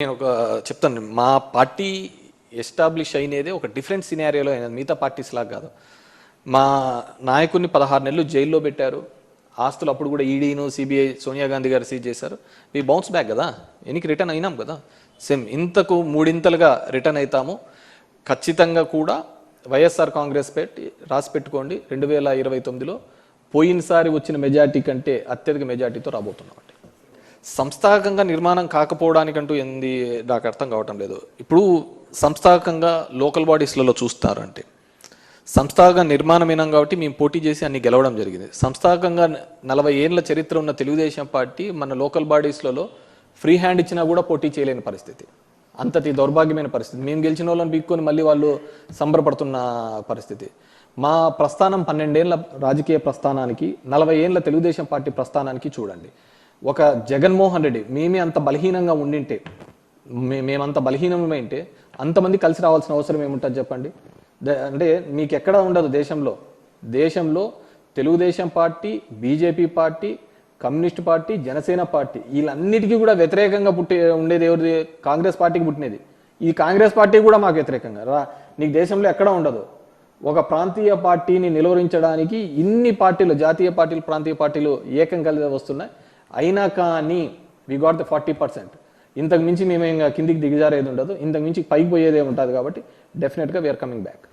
నేను ఒక చెప్తాను. మా పార్టీ ఎస్టాబ్లిష్ అయినదే ఒక డిఫరెంట్ సినారియోలో అయినది. మిగతా పార్టీస్ లాగా కాదు. మా నాయకుడిని పదహారు నెలలు జైల్లో పెట్టారు. ఆస్తులు అప్పుడు కూడా ఈడీను సిబిఐ సోనియా గాంధీ గారు సీజ్ చేశారు. మీ బౌన్స్ బ్యాక్ కదా? ఎనికి రిటర్న్ అయినాం కదా? సేమ్ ఇంతకు మూడింతలుగా రిటర్న్ అవుతాము ఖచ్చితంగా కూడా వైఎస్ఆర్ కాంగ్రెస్ పెట్టి రాసి పెట్టుకోండి. రెండు వేల ఇరవై తొమ్మిదిలో పోయినసారి వచ్చిన మెజార్టీ కంటే అత్యధిక మెజార్టీతో రాబోతున్నాం. సంస్థాగతంగా నిర్మాణం కాకపోవడానికంటూ ఏంది? నాకు అర్థం కావటం లేదు. ఇప్పుడు సంస్థాగతంగా లోకల్ బాడీస్లలో చూస్తారంటే సంస్థాగత నిర్మాణమైనాం కాబట్టి మేము పోటీ చేసి అన్ని గెలవడం జరిగింది. సంస్థాగతంగా నలభై ఏళ్ళ చరిత్ర ఉన్న తెలుగుదేశం పార్టీ మన లోకల్ బాడీస్లలో ఫ్రీ హ్యాండ్ ఇచ్చినా కూడా పోటీ చేయలేని పరిస్థితి. అంతటి దౌర్భాగ్యమైన పరిస్థితి. మేము గెలిచిన వాళ్ళని పీక్కొని మళ్ళీ వాళ్ళు సంబరపడుతున్న పరిస్థితి. మా ప్రస్థానం పన్నెండేళ్ళ రాజకీయ ప్రస్థానానికి నలభై ఏళ్ళ తెలుగుదేశం పార్టీ ప్రస్థానానికి చూడండి. ఒక జగన్మోహన్ రెడ్డి మేమే అంత బలహీనంగా ఉండింటే మే- మేమంత బలహీనమైంటే అంతమంది కలిసి రావాల్సిన అవసరం ఏముంటుంది చెప్పండి? అంటే మీకు ఎక్కడ ఉండదు దేశంలో? దేశంలో Telugu Desam party BJP party communist party Janasena party వీళ్ళన్నిటికీ కూడా వ్యతిరేకంగా పుట్టి ఉండేది ఎవరిది? కాంగ్రెస్ పార్టీకి పుట్టినది. ఈ కాంగ్రెస్ పార్టీ కూడా మాకు వ్యతిరేకంగా. రా నీకు దేశంలో ఎక్కడ ఉండదు? ఒక ప్రాంతీయ పార్టీని నిలువరించడానికి ఇన్ని పార్టీలు జాతీయ పార్టీలు ప్రాంతీయ పార్టీలు ఏకం కలిసి వస్తున్నాయి. అయినా కానీ we got the forty percent ఇంతకు మించి మేము ఇంకా కిందికి దిగజారేది ఉండదు. ఇంతకు మించి పైకి పోయేదే ఉంటుంది కాబట్టి డెఫినెట్గా వీఆర్ కమింగ్ బ్యాక్